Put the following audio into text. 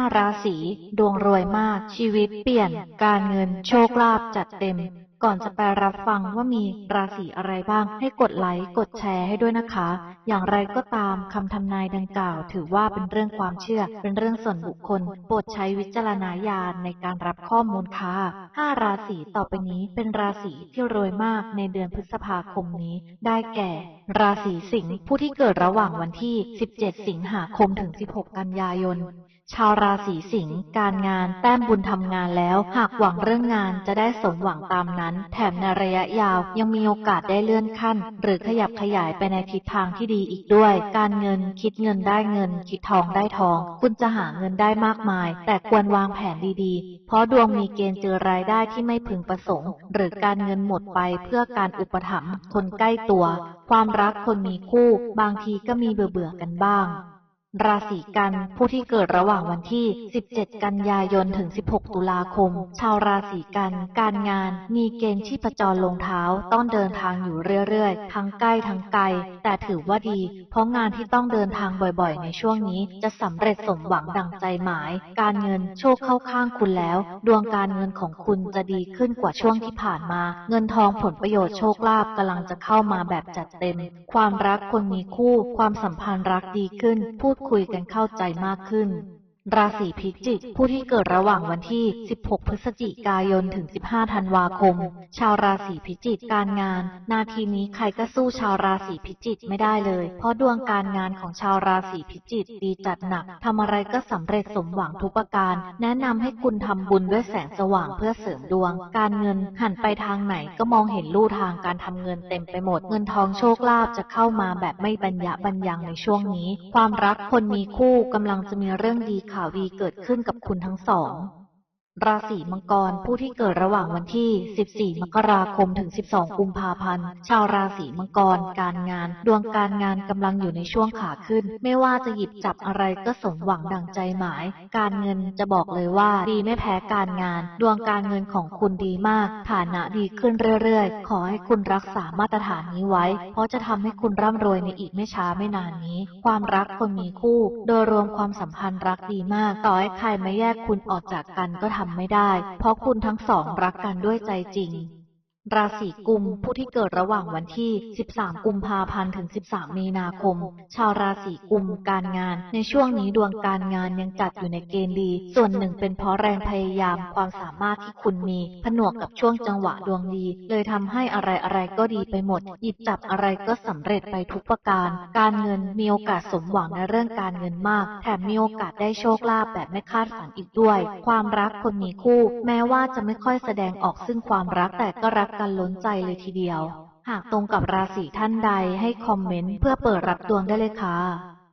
าราศีดวงรวยมาก ชีวิตเปลี่ยน การเงินโชคลาภจัดเต็ม ก่อนจะไปรับฟังว่ามีราศีอะไรบ้าง ให้กดไลค์กดแชร์ให้ด้วยนะคะ อย่างไรก็ตามคำทำนายดังกล่าว ถือว่าเป็นเรื่องความเชื่อ เป็นเรื่องส่วนบุคคล โปรดใช้วิจารณญาณในการรับข้อมูลค่ะห้าราศีต่อไปนี้เป็นราศีที่รวยมากในเดือนพฤษภาคมนี้ ได้แก่ ราศีสิงห์ผู้ที่เกิดระหว่างวันที่ 17 สิงหาคมถึง 16 กันยายน ชาวราศีสิงห์การงานแต้มบุญทำงานแล้ว หากหวังเรื่องงานจะได้สมหวังตามนั้น แถมในระยะยาวยังมีโอกาสได้เลื่อนขั้น หรือขยับขยายไปในทิศทางที่ดีอีกด้วย การเงินคิดเงินได้เงิน คิดทองได้ทอง คุณจะหาเงินได้มากมาย แต่ควรวางแผนดีๆ เพราะดวงมีเกณฑ์เจอรายได้ที่ไม่พึงประสงค์ หรือการเงินหมดไปเพื่อการอุปถัมภ์คนใกล้ตัว ความรักคนมีคู่ บางทีก็มีเบื่อๆกันบ้าง ราศีกันผู้ที่เกิดระหว่างวันที่ 17 กันยายนถึง 16 ตุลาคม ชาวราศีกัน การงาน มีเกณฑ์ชีพจรลงเท้า ต้องเดินทางอยู่เรื่อยๆ ทั้งใกล้ทั้งไกล แต่ถือว่าดี เพราะงานที่ต้องเดินทางบ่อยๆ ในช่วงนี้ จะสำเร็จสมหวังดังใจหมาย การเงินโชคเข้าข้างคุณแล้ว ดวงการเงินของคุณจะดีขึ้นกว่าช่วงที่ผ่านมา เงินทองผลประโยชน์โชคลาภกำลังจะเข้ามาแบบจัดเต็ม ความรักคนมีคู่ ความสัมพันธ์รักดีขึ้น พูดคุยกันเข้าใจมากขึ้น ราศีพิจิก ผู้ที่เกิดระหว่างวันที่ 16 พฤศจิกายน ถึง 15 ธันวาคม ชาวราศีพิจิก การงาน นาทีนี้ใครก็สู้ชาวราศีพิจิกไม่ได้เลย เพราะดวงการงานของชาวราศีพิจิกดีจัดหนัก ทำอะไรก็สำเร็จสมหวังทุกประการ แนะนำให้คุณทำบุญด้วยแสงสว่างเพื่อเสริมดวง การเงินหันไปทางไหนก็มองเห็นลู่ทางการทำเงินเต็มไปหมด เงินทองโชคลาภจะเข้ามาแบบไม่บรรยะบรรยังในช่วงนี้ ความรักคนมีคู่กำลังจะมีเรื่องดีข่าวดีเกิดขึ้นกับคุณทั้งสอง ราศีมังกร ผู้ที่เกิดระหว่างวันที่ 14 มกราคม ถึง 12 กุมภาพันธ์ ชาวราศีมังกร การงาน ดวงการงานกำลังอยู่ในช่วงขาขึ้น ไม่ว่าจะหยิบจับอะไรก็สมหวังดังใจหมาย การเงินจะบอกเลยว่าดีไม่แพ้การงาน ดวงการเงินของคุณดีมาก ฐานะดีขึ้นเรื่อยๆ ขอให้คุณรักษามาตรฐานนี้ไว้ เพราะจะทำให้คุณร่ำรวยในอีกไม่ช้าไม่นานนี้ ความรักคนมีคู่ โดยรวมความสัมพันธ์รักดีมาก ต่อให้ใครมาแยกคุณออกจากกันก็ทำไม่ได้ เพราะคุณทั้งสองรักกันด้วยใจจริง ราศีกุม ผู้ที่เกิดระหว่างวันที่ 13 กุมภาพันธ์ถึง 13 มีนาคม ชาวราศีกุม การงาน ในช่วงนี้ดวงการงานยังจัดอยู่ในเกณฑ์ดี ส่วนหนึ่งเป็นเพราะแรงพยายามความสามารถที่คุณมี ผนวกกับช่วงจังหวะดวงดี เลยทำให้อะไรอะไรก็ดีไปหมด หยิบจับอะไรก็สำเร็จไปทุกประการ การเงินมีโอกาสสมหวังในเรื่องการเงินมาก แถมมีโอกาสได้โชคลาภแบบไม่คาดฝันอีกด้วย ความรักคนมีคู่ แม้ว่าจะไม่ค่อยแสดงออกซึ่งความรักแต่ก็รักกกันล้นใจเลยทีเดียว หากตรงกับราศีท่านใดให้คอมเมนต์เพื่อเปิดรับดวงได้เลยค่ะ